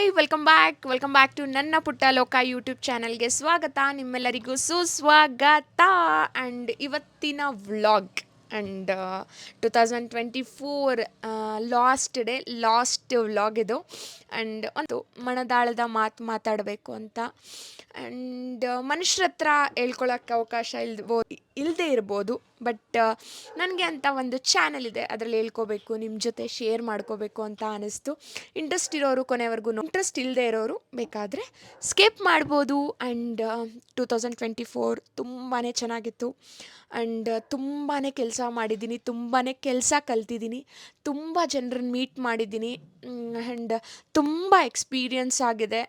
Hi welcome back welcome back to ನನ್ನ ಪುಟ್ಟ ಲೋಕ ಯೂಟ್ಯೂಬ್ ಚಾನಲ್ಗೆ ಸ್ವಾಗತ. ನಿಮ್ಮೆಲ್ಲರಿಗೂ ಸುಸ್ವಾಗತ. ಆ್ಯಂಡ್ ಇವತ್ತಿನ vlog and two thousand twenty four last day last vlog ಇದು. ಆ್ಯಂಡ್ ಒಂದು ಮನದಾಳದ ಮಾತು ಮಾತಾಡಬೇಕು ಅಂತ. ಆ್ಯಂಡ್ ಮನುಷ್ಯರ ಹತ್ರ ಹೇಳ್ಕೊಳಕ್ಕೆ ಅವಕಾಶ ಇಲ್ದೋ ಇಲ್ಲದೆ ಇರ್ಬೋದು ಬಟ್ ನನಗೆ ಅಂತ ಒಂದು ಚಾನಲ್ ಇದೆ. ಅದರಲ್ಲಿ ಹೇಳ್ಕೋಬೇಕು ನಿಮ್ಮ ಜೊತೆ ಶೇರ್ ಮಾಡ್ಕೋಬೇಕು ಅಂತ ಅನ್ನಿಸ್ತು ಇಂಟ್ರೆಸ್ಟ್ ಇರೋರು ಕೊನೆವರೆಗೂ ಇಂಟ್ರೆಸ್ಟ್ ಇಲ್ಲದೆ ಇರೋರು ಬೇಕಾದರೆ ಸ್ಕಿಪ್ ಮಾಡ್ಬೋದು. And two thousand twenty four ತುಂಬಾ ಚೆನ್ನಾಗಿತ್ತು ಆ್ಯಂಡ್ ತುಂಬಾ ಕೆಲಸ ಮಾಡಿದ್ದೀನಿ ತುಂಬಾ ಕೆಲಸ ಕಲ್ತಿದ್ದೀನಿ, ತುಂಬ ಜನರನ್ನ ಮೀಟ್ ಮಾಡಿದ್ದೀನಿ ಆ್ಯಂಡ್ ತುಂಬ ಎಕ್ಸ್ಪೀರಿಯನ್ಸ್ ಆಗಿದೆ.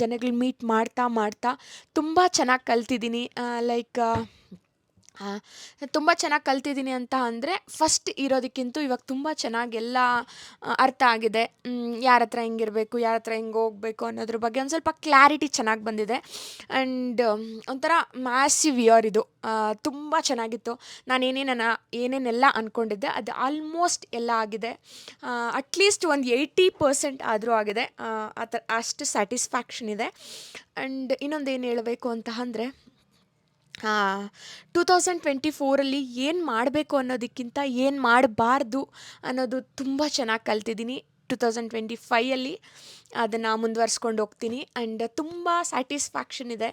ಜನಗಳು ಮೀಟ್ ಮಾಡ್ತಾ ಮಾಡ್ತಾ ತುಂಬ ಚೆನ್ನಾಗಿ ಕಲ್ತಿದ್ದೀನಿ. ಲೈಕ್ ತುಂಬ ಚೆನ್ನಾಗಿ ಕಲ್ತಿದ್ದೀನಿ ಅಂತ ಅಂದರೆ ಫಸ್ಟ್ ಇರೋದಕ್ಕಿಂತ ಇವಾಗ ತುಂಬ ಚೆನ್ನಾಗಿ ಎಲ್ಲ ಅರ್ಥ ಆಗಿದೆ. ಯಾರ ಹತ್ರ ಹೆಂಗಿರಬೇಕು, ಯಾರ ಹತ್ರ ಹೆಂಗೆ ಹೋಗಬೇಕು ಅನ್ನೋದ್ರ ಬಗ್ಗೆ ಒಂದು ಸ್ವಲ್ಪ ಕ್ಲಾರಿಟಿ ಚೆನ್ನಾಗಿ ಬಂದಿದೆ. ಆ್ಯಂಡ್ ಒಂಥರ ಮ್ಯಾಸಿವ್ ಇಯರ್ ಇದು. ತುಂಬ ಚೆನ್ನಾಗಿತ್ತು. ನಾನು ಏನೇನ ಏನೇನೆಲ್ಲ ಅಂದ್ಕೊಂಡಿದ್ದೆ ಅದು ಆಲ್ಮೋಸ್ಟ್ ಎಲ್ಲ ಆಗಿದೆ. ಅಟ್ಲೀಸ್ಟ್ ಒಂದು ಏಯ್ಟಿ ಪರ್ಸೆಂಟ್ ಆದರೂ ಆಗಿದೆ. ಆ ಥರ ಅಷ್ಟು ಸ್ಯಾಟಿಸ್ಫ್ಯಾಕ್ಷನ್ ಇದೆ. ಆ್ಯಂಡ್ ಇನ್ನೊಂದು ಏನು ಹೇಳಬೇಕು ಅಂತ ಅಂದರೆ ಟೂ ತೌಸಂಡ್ ಟ್ವೆಂಟಿ ಫೋರಲ್ಲಿ ಏನು ಮಾಡಬೇಕು ಅನ್ನೋದಕ್ಕಿಂತ ಏನು ಮಾಡಬಾರ್ದು ಅನ್ನೋದು ತುಂಬ ಚೆನ್ನಾಗಿ ಕಲ್ತಿದ್ದೀನಿ. ಟು ತೌಸಂಡ್ ಟ್ವೆಂಟಿ ಫೈಯಲ್ಲಿ ಅದನ್ನು ಮುಂದುವರ್ಸ್ಕೊಂಡು ಹೋಗ್ತೀನಿ. ಆ್ಯಂಡ್ ತುಂಬ ಸ್ಯಾಟಿಸ್ಫ್ಯಾಕ್ಷನ್ ಇದೆ.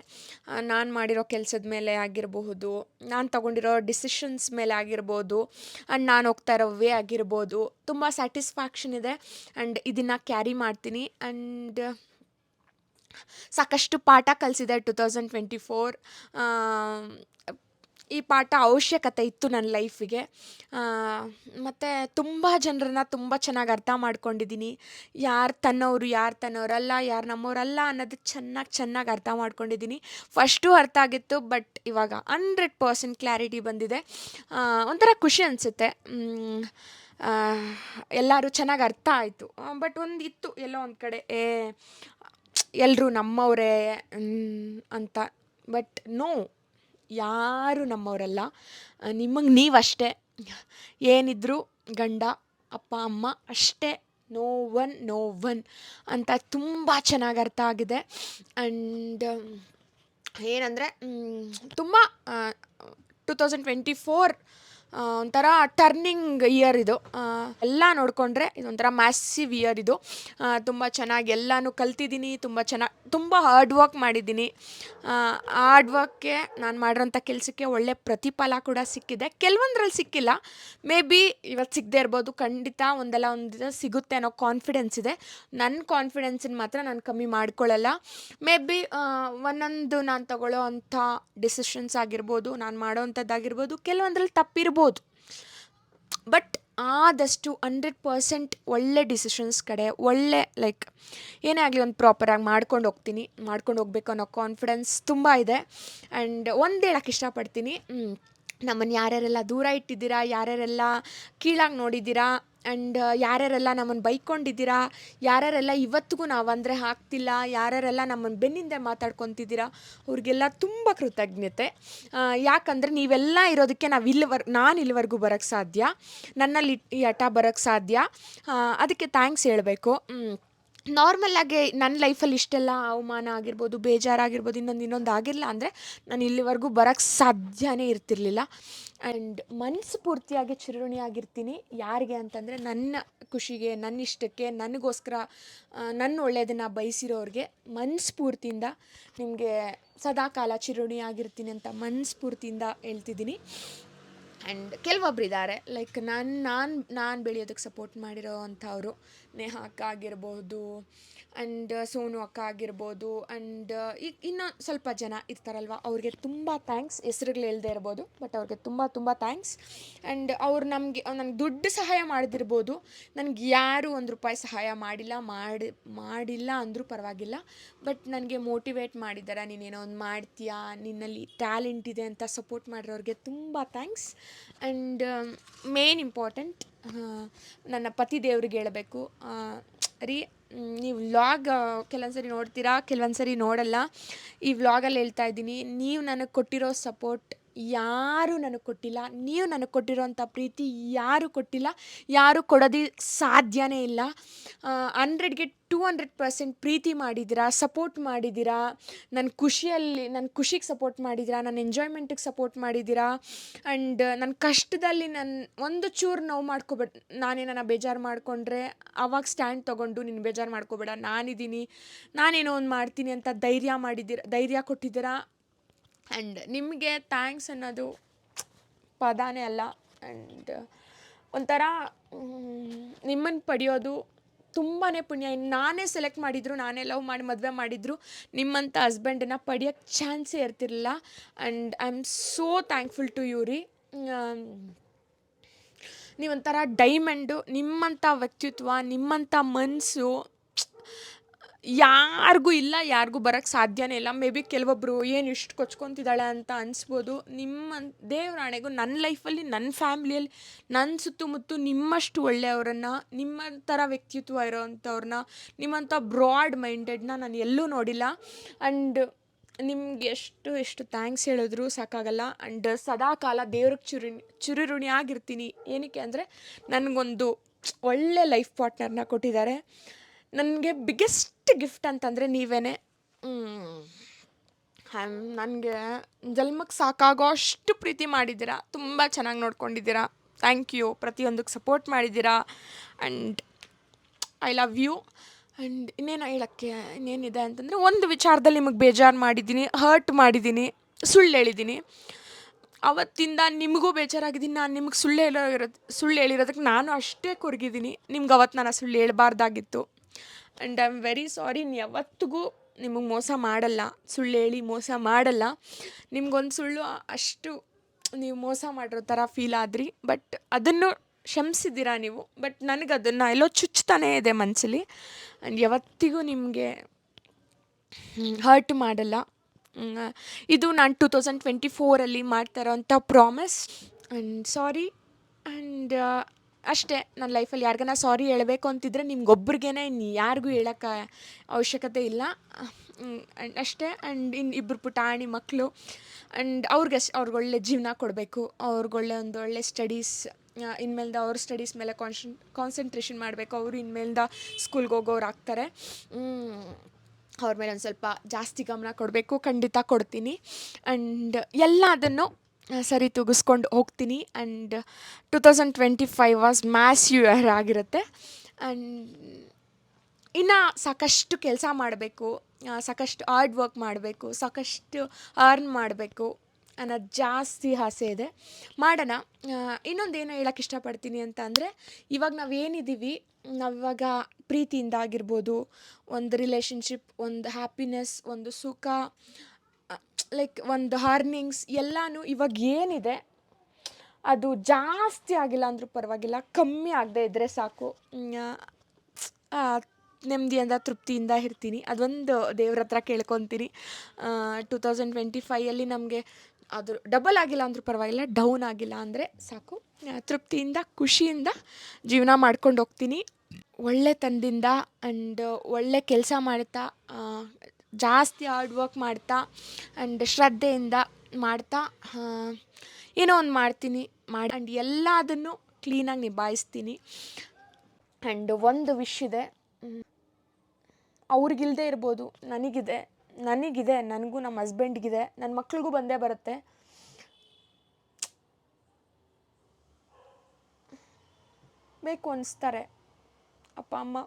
ನಾನು ಮಾಡಿರೋ ಕೆಲಸದ ಮೇಲೆ ಆಗಿರಬಹುದು, ನಾನು ತಗೊಂಡಿರೋ ಡಿಸಿಷನ್ಸ್ ಮೇಲೆ ಆಗಿರ್ಬೋದು ಆ್ಯಂಡ್ ನಾನು ಹೋಗ್ತಾ ಇರೋ ವೇ ಆಗಿರ್ಬೋದು, ತುಂಬ ಸ್ಯಾಟಿಸ್ಫ್ಯಾಕ್ಷನ್ ಇದೆ. ಆ್ಯಂಡ್ ಇದನ್ನು ಕ್ಯಾರಿ ಮಾಡ್ತೀನಿ. ಆ್ಯಂಡ್ ಸಾಕಷ್ಟು ಪಾಠ ಕಲಿಸಿದೆ ಟು ತೌಸಂಡ್ ಟ್ವೆಂಟಿ ಫೋರ್. ಈ ಪಾಠ ಅವಶ್ಯಕತೆ ಇತ್ತು ನನ್ನ ಲೈಫಿಗೆ. ಮತ್ತು ತುಂಬ ಜನರನ್ನ ತುಂಬ ಚೆನ್ನಾಗಿ ಅರ್ಥ ಮಾಡ್ಕೊಂಡಿದ್ದೀನಿ. ಯಾರು ತನ್ನವರು ಯಾರು ತನ್ನವರಲ್ಲ ಯಾರು ನಮ್ಮವರಲ್ಲ ಅನ್ನೋದು ಚೆನ್ನಾಗಿ ಚೆನ್ನಾಗಿ ಅರ್ಥ ಮಾಡ್ಕೊಂಡಿದ್ದೀನಿ. ಫಸ್ಟು ಅರ್ಥ ಆಗಿತ್ತು, ಬಟ್ ಇವಾಗ ಹಂಡ್ರೆಡ್ ಪರ್ಸೆಂಟ್ ಕ್ಲಾರಿಟಿ ಬಂದಿದೆ. ಒಂಥರ ಖುಷಿ ಅನಿಸುತ್ತೆ. ಎಲ್ಲರೂ ಚೆನ್ನಾಗಿ ಅರ್ಥ ಆಯಿತು. ಬಟ್ ಒಂದು ಇತ್ತು ಎಲ್ಲೋ ಒಂದು ಕಡೆ, ಏ ಎಲ್ಲರೂ ನಮ್ಮವರೇ ಅಂತ. ಬಟ್ ನೋ ಯಾರು ನಮ್ಮವರಲ್ಲ. ನಿಮಗೆ ನೀವಷ್ಟೇ. ಏನಿದ್ರು ಗಂಡ, ಅಪ್ಪ, ಅಮ್ಮ ಅಷ್ಟೇ. ನೋ ಒನ್ ನೋ ಒನ್ ಅಂತ ತುಂಬ ಚೆನ್ನಾಗಿ ಅರ್ಥ ಆಗಿದೆ. ಆ್ಯಂಡ್ ಏನಂದರೆ ತುಂಬ ಟು ತೌಸಂಡ್ ಟ್ವೆಂಟಿ ಫೋರ್ ಒಂಥರ ಟರ್ನಿಂಗ್ ಇಯರ್ ಇದು. ಎಲ್ಲ ನೋಡಿಕೊಂಡ್ರೆ ಇದೊಂಥರ ಮ್ಯಾಸಿವ್ ಇಯರ್ ಇದು. ತುಂಬ ಚೆನ್ನಾಗಿ ಎಲ್ಲನೂ ಕಲ್ತಿದ್ದೀನಿ, ತುಂಬ ಚೆನ್ನಾಗಿ ತುಂಬ ಹಾರ್ಡ್ ವರ್ಕ್ ಮಾಡಿದ್ದೀನಿ. ಹಾರ್ಡ್ ವರ್ಕ್ಗೆ ನಾನು ಮಾಡಿರೋಂಥ ಕೆಲಸಕ್ಕೆ ಒಳ್ಳೆ ಪ್ರತಿಫಲ ಕೂಡ ಸಿಕ್ಕಿದೆ. ಕೆಲವೊಂದ್ರಲ್ಲಿ ಸಿಕ್ಕಿಲ್ಲ. ಮೇ ಬಿ ಇವತ್ತು ಸಿಗದೆ ಇರ್ಬೋದು, ಖಂಡಿತ ಒಂದಲ್ಲ ಒಂದು ಸಿಗುತ್ತೆ ಅನ್ನೋ ಕಾನ್ಫಿಡೆನ್ಸ್ ಇದೆ. ನನ್ನ ಕಾನ್ಫಿಡೆನ್ಸನ್ನ ಮಾತ್ರ ನಾನು ಕಮ್ಮಿ ಮಾಡ್ಕೊಳ್ಳಲ್ಲ ಮೇ ಬಿ ಒಂದೊಂದು ನಾನು ತಗೊಳ್ಳೋ ಅಂಥ ಡಿಸಿಷನ್ಸ್ ಆಗಿರ್ಬೋದು, ನಾನು ಮಾಡೋ ಅಂಥದ್ದಾಗಿರ್ಬೋದು, ಕೆಲವೊಂದ್ರಲ್ಲಿ ತಪ್ಪಿರ್ಬೋದು. ಬಟ್ ಆದಷ್ಟು ಹಂಡ್ರೆಡ್ ಪರ್ಸೆಂಟ್ ಒಳ್ಳೆ ಡಿಸಿಷನ್ಸ್ ಕಡೆ, ಒಳ್ಳೆ ಲೈಕ್ ಏನೇ ಆಗಲಿ ಒಂದು ಪ್ರಾಪರಾಗಿ ಮಾಡ್ಕೊಂಡು ಹೋಗ್ತೀನಿ, ಮಾಡ್ಕೊಂಡು ಹೋಗ್ಬೇಕು ಅನ್ನೋ ಕಾನ್ಫಿಡೆನ್ಸ್ ತುಂಬ ಇದೆ. ಆ್ಯಂಡ್ ಒಂದು ಹೇಳಕ್ಕೆ ಇಷ್ಟಪಡ್ತೀನಿ ನಮ್ಮನ್ನು ಯಾರ್ಯಾರೆಲ್ಲ ದೂರ ಇಟ್ಟಿದ್ದೀರಾ, ಯಾರ್ಯಾರೆಲ್ಲ ಕೀಳಾಗಿ ನೋಡಿದ್ದೀರಾ ಆ್ಯಂಡ್ ಯಾರ್ಯಾರೆಲ್ಲ ನಮ್ಮನ್ನು ಬೈಕೊಂಡಿದ್ದೀರಾ, ಯಾರ್ಯಾರೆಲ್ಲ ಇವತ್ತಿಗೂ ನಾವು ಅಂದರೆ ಆಗ್ತಿಲ್ಲ ಯಾರ್ಯಾರೆಲ್ಲ ನಮ್ಮನ್ನು ಬೆನ್ನಿಂದ ಮಾತಾಡ್ಕೊತಿದ್ದೀರಾ, ಅವ್ರಿಗೆಲ್ಲ ತುಂಬ ಕೃತಜ್ಞತೆ. ಯಾಕಂದರೆ ನೀವೆಲ್ಲ ಇರೋದಕ್ಕೆ ನಾವು ಇಲ್ಲಿವರ್, ನಾನು ಇಲ್ಲಿವರೆಗೂ ಬರೋಕ್ಕೆ ಸಾಧ್ಯ, ನನ್ನಲ್ಲಿ ಈ ಹಠ ಬರೋಕ್ಕೆ ಸಾಧ್ಯ. ಅದಕ್ಕೆ ಥ್ಯಾಂಕ್ಸ್ ಹೇಳಬೇಕು. ನಾರ್ಮಲ್ಲಾಗಿ ನನ್ನ ಲೈಫಲ್ಲಿ ಇಷ್ಟೆಲ್ಲ ಅವಮಾನ ಆಗಿರ್ಬೋದು, ಬೇಜಾರಾಗಿರ್ಬೋದು, ಇನ್ನೊಂದು ಇನ್ನೊಂದು ಆಗಿರಲಿಲ್ಲ ಅಂದರೆ ನಾನು ಇಲ್ಲಿವರೆಗೂ ಬರೋಕ್ಕೆ ಸಾಧ್ಯನೇ ಇರ್ತಿರ್ಲಿಲ್ಲ. ಆ್ಯಂಡ್ ಮನಸ್ಸು ಪೂರ್ತಿಯಾಗಿ ಚಿರುಣಿ ಆಗಿರ್ತೀನಿ ಯಾರಿಗೆ ಅಂತಂದರೆ ನನ್ನ ಖುಷಿಗೆ ನನ್ನ ಇಷ್ಟಕ್ಕೆ, ನನಗೋಸ್ಕರ ನನ್ನ ಒಳ್ಳೆಯದನ್ನು ಬಯಸಿರೋರಿಗೆ ಮನಸ್ಫೂರ್ತಿಯಿಂದ ನಿಮಗೆ ಸದಾಕಾಲ ಚಿರುಣಿ ಆಗಿರ್ತೀನಿ ಅಂತ ಮನಸ್ಫೂರ್ತಿಯಿಂದ ಹೇಳ್ತಿದ್ದೀನಿ. ಆ್ಯಂಡ್ ಕೆಲವೊಬ್ರು ಇದ್ದಾರೆ ಲೈಕ್ ನಾನು ನಾನು ನಾನು ಬೆಳೆಯೋದಕ್ಕೆ ಸಪೋರ್ಟ್ ಮಾಡಿರೋ ಅಂಥವ್ರು ನೇಹಾ ಅಕ್ಕ ಆಗಿರ್ಬೋದು ಆ್ಯಂಡ್ ಸೋನು ಅಕ್ಕ ಆಗಿರ್ಬೋದು ಆ್ಯಂಡ್ ಈಗ ಇನ್ನೂ ಸ್ವಲ್ಪ ಜನ ಇರ್ತಾರಲ್ವ, ಅವ್ರಿಗೆ ತುಂಬ ಥ್ಯಾಂಕ್ಸ್ ಹೆಸ್ರುಗಳು ಹೇಳ್ದೇ ಇರ್ಬೋದು ಬಟ್ ಅವ್ರಿಗೆ ತುಂಬ ತುಂಬ ಥ್ಯಾಂಕ್ಸ್ ಆ್ಯಂಡ್ ಅವ್ರು ನಮಗೆ ನನಗೆ ದುಡ್ಡು ಸಹಾಯ ಮಾಡಿದಿರ್ಬೋದು. ನನಗೆ ಯಾರು ಒಂದು ರೂಪಾಯಿ ಸಹಾಯ ಮಾಡಿಲ್ಲ, ಮಾಡಿ, ಮಾಡಿಲ್ಲ ಅಂದರೂ ಪರವಾಗಿಲ್ಲ. ಬಟ್ ನನಗೆ ಮೋಟಿವೇಟ್ ಮಾಡಿದ್ದಾರೆ ನೀನೇನೋ ಒಂದು ಮಾಡ್ತೀಯಾ, ನಿನ್ನಲ್ಲಿ ಟ್ಯಾಲೆಂಟ್ ಇದೆ ಅಂತ ಸಪೋರ್ಟ್ ಮಾಡಿರೋರಿಗೆ ತುಂಬ ಥ್ಯಾಂಕ್ಸ್ ಆ್ಯಂಡ್ ಮೇನ್ ಇಂಪಾರ್ಟೆಂಟ್ ನನ್ನ ಪತಿ ದೇವ್ರಿಗೆ ಹೇಳಬೇಕು. ರೀ ನೀವು ವ್ಲಾಗ್ ಕೆಲವೊಂದು ಸರಿ ನೋಡ್ತೀರಾ, ಕೆಲವೊಂದು ಸರಿ ನೋಡಲ್ಲ. ಈ ವ್ಲಾಗಲ್ಲಿ ಹೇಳ್ತಾ ಇದ್ದೀನಿ, ನೀವು ನನಗೆ ಕೊಟ್ಟಿರೋ ಸಪೋರ್ಟ್ ಯಾರೂ ನನಗೆ ಕೊಟ್ಟಿಲ್ಲ. ನೀವು ನನಗೆ ಕೊಟ್ಟಿರೋಂಥ ಪ್ರೀತಿ ಯಾರೂ ಕೊಟ್ಟಿಲ್ಲ. ಯಾರೂ ಕೊಡೋದು ಸಾಧ್ಯವೇ ಇಲ್ಲ. ಹಂಡ್ರೆಡ್ಗೆ ಟೂ ಹಂಡ್ರೆಡ್ ಪರ್ಸೆಂಟ್ ಪ್ರೀತಿ ಮಾಡಿದ್ದೀರಾ, ಸಪೋರ್ಟ್ ಮಾಡಿದ್ದೀರಾ ನನ್ನ ಖುಷಿಯಲ್ಲಿ ನನ್ನ ಖುಷಿಗೆ ಸಪೋರ್ಟ್ ಮಾಡಿದ್ದೀರಾ ನನ್ನ ಎಂಜಾಯ್ಮೆಂಟಿಗೆ ಸಪೋರ್ಟ್ ಮಾಡಿದ್ದೀರಾ ಆ್ಯಂಡ್ ನನ್ನ ಕಷ್ಟದಲ್ಲಿ ನನ್ನ ಒಂದು ಚೂರು ನೋವು ಮಾಡ್ಕೊಬೇಡ ನಾನೇನಾನ ಬೇಜಾರು ಮಾಡಿಕೊಂಡ್ರೆ ಅವಾಗ ಸ್ಟ್ಯಾಂಡ್ ತೊಗೊಂಡು ನೀನು ಬೇಜಾರು ಮಾಡ್ಕೋಬೇಡ, ನಾನಿದ್ದೀನಿ, ನಾನೇನೋ ಒಂದು ಮಾಡ್ತೀನಿ ಅಂತ ಧೈರ್ಯ ಮಾಡಿದ್ದೀರ, ಧೈರ್ಯ ಕೊಟ್ಟಿದ್ದೀರಾ? ಆ್ಯಂಡ್ ನಿಮಗೆ ಥ್ಯಾಂಕ್ಸ್ ಅನ್ನೋದು ಪದಾನೇ ಅಲ್ಲ ಆ್ಯಂಡ್ ಒಂಥರ ನಿಮ್ಮನ್ನು ಪಡೆಯೋದು ತುಂಬಾ ಪುಣ್ಯ. ಇನ್ನು ನಾನೇ ಸೆಲೆಕ್ಟ್ ಮಾಡಿದ್ರು, ನಾನೇ ಲವ್ ಮಾಡಿ ಮದುವೆ ಮಾಡಿದ್ರು ನಿಮ್ಮಂಥ ಹಸ್ಬೆಂಡನ್ನ ಪಡೆಯೋಕ್ಕೆ ಚಾನ್ಸೇ ಇರ್ತಿರಲಿಲ್ಲ. And I am so thankful to you ರೀ ನೀವೊಂಥರ ಡೈಮಂಡು ನಿಮ್ಮಂಥ ವ್ಯಕ್ತಿತ್ವ ನಿಮ್ಮಂಥ ಮನಸ್ಸು ಯಾರಿಗೂ ಇಲ್ಲ, ಯಾರಿಗೂ ಬರೋಕ್ಕೆ ಸಾಧ್ಯನೇ ಇಲ್ಲ. ಮೇ ಬಿ ಕೆಲವೊಬ್ಬರು ಏನು ಇಷ್ಟು ಕೊಚ್ಕೊತಿದ್ದಾಳೆ ಅಂತ ಅನಿಸ್ಬೋದು. ನಿಮ್ಮ ದೇವರಾಣೆಗೂ ನನ್ನ ಲೈಫಲ್ಲಿ ನನ್ನ ಫ್ಯಾಮ್ಲಿಯಲ್ಲಿ ನನ್ನ ಸುತ್ತಮುತ್ತ ನಿಮ್ಮಷ್ಟು ಒಳ್ಳೆಯವರನ್ನು, ನಿಮ್ಮ ಥರ ವ್ಯಕ್ತಿತ್ವ ಇರೋವಂಥವ್ರನ್ನ ನಿಮ್ಮಂಥ ಬ್ರಾಡ್ ಮೈಂಡೆಡ್ನ ನಾನು ಎಲ್ಲೂ ನೋಡಿಲ್ಲ. ಆ್ಯಂಡ್ ನಿಮ್ಗೆ ಎಷ್ಟು ಎಷ್ಟು ಥ್ಯಾಂಕ್ಸ್ ಹೇಳಿದ್ರು ಸಾಕಾಗಲ್ಲ. ಆ್ಯಂಡ್ ಸದಾ ಕಾಲ ದೇವ್ರಿಗೆ ಚುರಿ ಚುರುಋಣಿ ಆಗಿರ್ತೀನಿ ಏನಕ್ಕೆ ಅಂದರೆ, ನನಗೊಂದು ಒಳ್ಳೆ ಲೈಫ್ ಪಾರ್ಟ್ನರ್ನ ಕೊಟ್ಟಿದ್ದಾರೆ. ನನಗೆ ಬಿಗ್ಗೆಸ್ಟ್ ಗಿಫ್ಟ್ ಅಂತಂದರೆ ನೀವೇ ನನಗೆ ಜನ್ಮಕ್ಕೆ ಸಾಕಾಗೋ ಅಷ್ಟು ಪ್ರೀತಿ ಮಾಡಿದ್ದೀರಾ, ತುಂಬ ಚೆನ್ನಾಗಿ ನೋಡ್ಕೊಂಡಿದ್ದೀರಾ ಥ್ಯಾಂಕ್ ಯು ಪ್ರತಿಯೊಂದಕ್ಕೆ ಸಪೋರ್ಟ್ ಮಾಡಿದ್ದೀರಾ and I love you and ಇನ್ನೇನು ಹೇಳೋಕ್ಕೆ, ಇನ್ನೇನಿದೆ ಅಂತಂದರೆ ಒಂದು ವಿಚಾರದಲ್ಲಿ ನಿಮಗೆ ಬೇಜಾರು ಮಾಡಿದ್ದೀನಿ ಹರ್ಟ್ ಮಾಡಿದ್ದೀನಿ, ಸುಳ್ಳು ಹೇಳಿದ್ದೀನಿ. ಅವತ್ತಿಂದ ನಿಮಗೂ ಬೇಜಾರಾಗಿದ್ದೀನಿ, ನಾನು ನಿಮಗೆ ಸುಳ್ಳು ಹೇಳೋ ಇರೋದು, ಸುಳ್ಳು ಹೇಳಿರೋದಕ್ಕೆ ನಾನು ಅಷ್ಟೇ ಕೊರಗಿದ್ದೀನಿ, ನಿಮ್ಗೆ ಅವತ್ತು ನಾನು ಸುಳ್ಳು ಹೇಳ್ಬಾರ್ದಾಗಿತ್ತು. And I am very sorry ಯಾವತ್ತಿಗೂ ನಿಮಗೆ ಮೋಸ ಮಾಡಲ್ಲ. ಸುಳ್ಳು ಹೇಳಿ ಮೋಸ ಮಾಡಲ್ಲ. ನಿಮ್ಗೊಂದು ಸುಳ್ಳು ಅಷ್ಟು ನೀವು ಮೋಸ ಮಾಡಿರೋ ಥರ ಫೀಲ್ ಆದ್ರಿ. ಬಟ್ ಅದನ್ನು ಕ್ಷಮಿಸಿದ್ದೀರಾ ನೀವು? ಬಟ್ ನನಗೆ ಅದನ್ನು ಎಲ್ಲೋ ಚುಚ್ತಾನೇ ಇದೆ ಮನಸ್ಸಲ್ಲಿ ಆ್ಯಂಡ್ ಯಾವತ್ತಿಗೂ ನಿಮಗೆ ಹರ್ಟ್ ಮಾಡಲ್ಲ. ಇದು ನಾನು ಟೂ ತೌಸಂಡ್ ಟ್ವೆಂಟಿ ಫೋರಲ್ಲಿ ಮಾಡ್ತಾ ಇರೋಂಥ ಪ್ರಾಮಿಸ್ ಆ್ಯಂಡ್ ಸಾರಿ ಆ್ಯಂಡ್ ಅಷ್ಟೇ ನನ್ನ ಲೈಫಲ್ಲಿ ಯಾರಿಗಾನ ಸಾರಿ ಹೇಳಬೇಕು ಅಂತಿದ್ರೆ ನಿಮ್ಗೊಬ್ರಿಗೇನೆ ಇನ್ನು ಯಾರಿಗೂ ಹೇಳೋಕ್ಕೆ ಅವಶ್ಯಕತೆ ಇಲ್ಲ. ಆ್ಯಂಡ್ ಅಷ್ಟೇ ಆ್ಯಂಡ್ ಇನ್ನು ಇಬ್ಬರು ಪುಟಾಣಿ ಮಕ್ಕಳು ಆ್ಯಂಡ್ ಅವ್ರಿಗೆ ಅಷ್ಟು ಒಳ್ಳೆ ಜೀವನ ಕೊಡಬೇಕು. ಅವ್ರಿಗೊಳ್ಳೆ ಒಂದು ಒಳ್ಳೆ ಸ್ಟಡೀಸ್ ಇನ್ಮೇಲಿಂದ ಅವ್ರ ಸ್ಟಡೀಸ್ ಮೇಲೆ ಕಾನ್ಸನ್ ಕಾನ್ಸಂಟ್ರೇಷನ್ ಮಾಡಬೇಕು. ಅವರು ಇನ್ಮೇಲಿಂದ ಸ್ಕೂಲ್ಗೆ ಹೋಗೋರು ಆಗ್ತಾರೆ. ಅವ್ರ ಮೇಲೆ ಒಂದು ಸ್ವಲ್ಪ ಜಾಸ್ತಿ ಗಮನ ಕೊಡಬೇಕು. ಖಂಡಿತ ಕೊಡ್ತೀನಿ. ಆ್ಯಂಡ್ ಎಲ್ಲದನ್ನು ಸರಿ, ತೂಗಿಸ್ಕೊಂಡು ಹೋಗ್ತೀನಿ. And two thousand twenty five was mass year ಆಗಿರುತ್ತೆ. ಆ್ಯಂಡ್ ಇನ್ನು ಸಾಕಷ್ಟು ಕೆಲಸ ಮಾಡಬೇಕು ಸಾಕಷ್ಟು ಹಾರ್ಡ್ ವರ್ಕ್ ಮಾಡಬೇಕು, ಸಾಕಷ್ಟು ಅರ್ನ್ ಮಾಡಬೇಕು ಅನ್ನೋದು ಜಾಸ್ತಿ ಆಸೆ ಇದೆ. ಮಾಡೋಣ. ಇನ್ನೊಂದು ಏನು ಹೇಳೋಕ್ಕೆ ಇಷ್ಟಪಡ್ತೀನಿ ಅಂತ ಅಂದರೆ, ಇವಾಗ ನಾವು ಏನಿದ್ದೀವಿ ನಾವಿವಾಗ ಪ್ರೀತಿಯಿಂದ ಆಗಿರ್ಬೋದು, ಒಂದು ರಿಲೇಷನ್ಶಿಪ್ ಒಂದು ಹ್ಯಾಪಿನೆಸ್ ಒಂದು ಸುಖ ಲೈಕ್ ಒಂದು ಹಾರ್ನಿಂಗ್ಸ್ ಎಲ್ಲನೂ ಇವಾಗ ಏನಿದೆ, ಅದು ಜಾಸ್ತಿ ಆಗಿಲ್ಲ ಅಂದರೂ ಪರವಾಗಿಲ್ಲ, ಕಮ್ಮಿ ಆಗದೆ ಇದ್ದರೆ ಸಾಕು. ನೆಮ್ಮದಿಯಿಂದ ತೃಪ್ತಿಯಿಂದ ಇರ್ತೀನಿ. ಅದೊಂದು ದೇವ್ರ ಹತ್ರ ಕೇಳ್ಕೊತೀನಿ. ಟೂ ತೌಸಂಡ್ ಟ್ವೆಂಟಿ ಫೈಯಲ್ಲಿ ನಮಗೆ ಅದು ಡಬಲ್ ಆಗಿಲ್ಲ ಅಂದರೂ ಪರವಾಗಿಲ್ಲ ಡೌನ್ ಆಗಿಲ್ಲ ಅಂದರೆ ಸಾಕು. ತೃಪ್ತಿಯಿಂದ, ಖುಷಿಯಿಂದ ಜೀವನ ಮಾಡ್ಕೊಂಡು ಹೋಗ್ತೀನಿ. ಒಳ್ಳೆ ತಂದಿಂದ ಆ್ಯಂಡ್ ಒಳ್ಳೆ ಕೆಲಸ ಮಾಡ್ತಾ ಜಾಸ್ತಿ ಹಾರ್ಡ್ ವರ್ಕ್ ಮಾಡ್ತಾ ಆ್ಯಂಡ್ ಶ್ರದ್ಧೆಯಿಂದ ಮಾಡ್ತಾ ಏನೋ ಒಂದು ಮಾಡ್ತೀನಿ, ಮಾಡಿ ಆ್ಯಂಡ್ ಎಲ್ಲದನ್ನು ಕ್ಲೀನಾಗಿ ನಿಭಾಯಿಸ್ತೀನಿ. ಆ್ಯಂಡ್ ಒಂದು ವಿಶ್ ಇದೆ ಅವ್ರಿಗಿಲ್ಲದೆ ಇರ್ಬೋದು, ನನಗಿದೆ ನನಗಿದೆ, ನನಗೂ ನಮ್ಮ ಹಸ್ಬೆಂಡ್ಗಿದೆ ನನ್ನ ಮಕ್ಳಿಗೂ ಬಂದೇ ಬರುತ್ತೆ. ಬೇಕು ಅನ್ನಿಸ್ತಾರೆ ಅಪ್ಪ, ಅಮ್ಮ.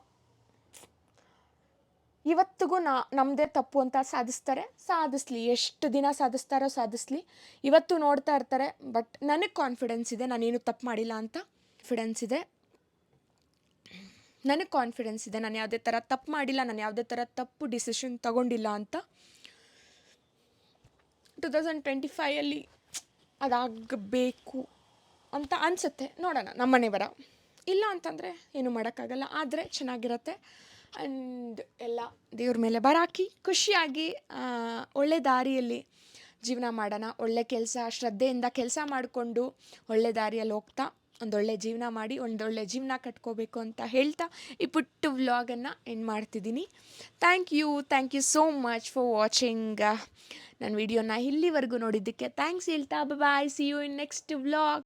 ಇವತ್ತಿಗೂ ನಾ ನಮ್ಮದೇ ತಪ್ಪು ಅಂತ ಸಾಧಿಸ್ತಾರೆ. ಸಾಧಿಸ್ಲಿ, ಎಷ್ಟು ದಿನ ಸಾಧಿಸ್ತಾರೋ ಸಾಧಿಸ್ಲಿ. ಇವತ್ತು ನೋಡ್ತಾ ಇರ್ತಾರೆ, ಬಟ್ ನನಗೆ ಕಾನ್ಫಿಡೆನ್ಸ್ ಇದೆ, ನಾನೇನು ತಪ್ಪು ಮಾಡಿಲ್ಲ ಅಂತ ಕಾನ್ಫಿಡೆನ್ಸ್ ಇದೆ. ನನಗೆ ಕಾನ್ಫಿಡೆನ್ಸ್ ಇದೆ, ನಾನು ಯಾವುದೇ ಥರ ತಪ್ಪು ಮಾಡಿಲ್ಲ, ನಾನು ಯಾವುದೇ ಥರ ತಪ್ಪು ಡಿಸಿಷನ್ ತಗೊಂಡಿಲ್ಲ ಅಂತ. ಟು ತೌಸಂಡ್ ಟ್ವೆಂಟಿ ಫೈಯಲ್ಲಿ ಅದಾಗಬೇಕು ಅಂತ ಅನಿಸುತ್ತೆ. ನೋಡೋಣ, ನಮ್ಮನೆ ಬರ. ಇಲ್ಲ ಅಂತಂದರೆ ಏನು ಮಾಡೋಕ್ಕಾಗಲ್ಲ, ಆದರೆ ಚೆನ್ನಾಗಿರತ್ತೆ. ಆ್ಯಂಡ್ ಎಲ್ಲ ದೇವ್ರ ಮೇಲೆ ಬರಾಕಿ ಖುಷಿಯಾಗಿ ಒಳ್ಳೆ ದಾರಿಯಲ್ಲಿ ಜೀವನ ಮಾಡೋಣ. ಒಳ್ಳೆ ಕೆಲಸ, ಶ್ರದ್ಧೆಯಿಂದ ಕೆಲಸ ಮಾಡಿಕೊಂಡು ಒಳ್ಳೆ ದಾರಿಯಲ್ಲಿ ಹೋಗ್ತಾ, ಒಂದೊಳ್ಳೆ ಜೀವನ ಮಾಡಿ, ಒಂದೊಳ್ಳೆ ಜೀವನ ಕಟ್ಕೋಬೇಕು ಅಂತ ಹೇಳ್ತಾ ಈ ಪುಟ್ಟ ವ್ಲಾಗನ್ನು ಎಂಡ್ ಮಾಡ್ತಿದ್ದೀನಿ. Thank you thank you so much for watching ನನ್ನ ವಿಡಿಯೋನ ಇಲ್ಲಿವರೆಗೂ ನೋಡಿದ್ದಕ್ಕೆ ಥ್ಯಾಂಕ್ಸ್ ಹೇಳ್ತಾ bye see you in next vlog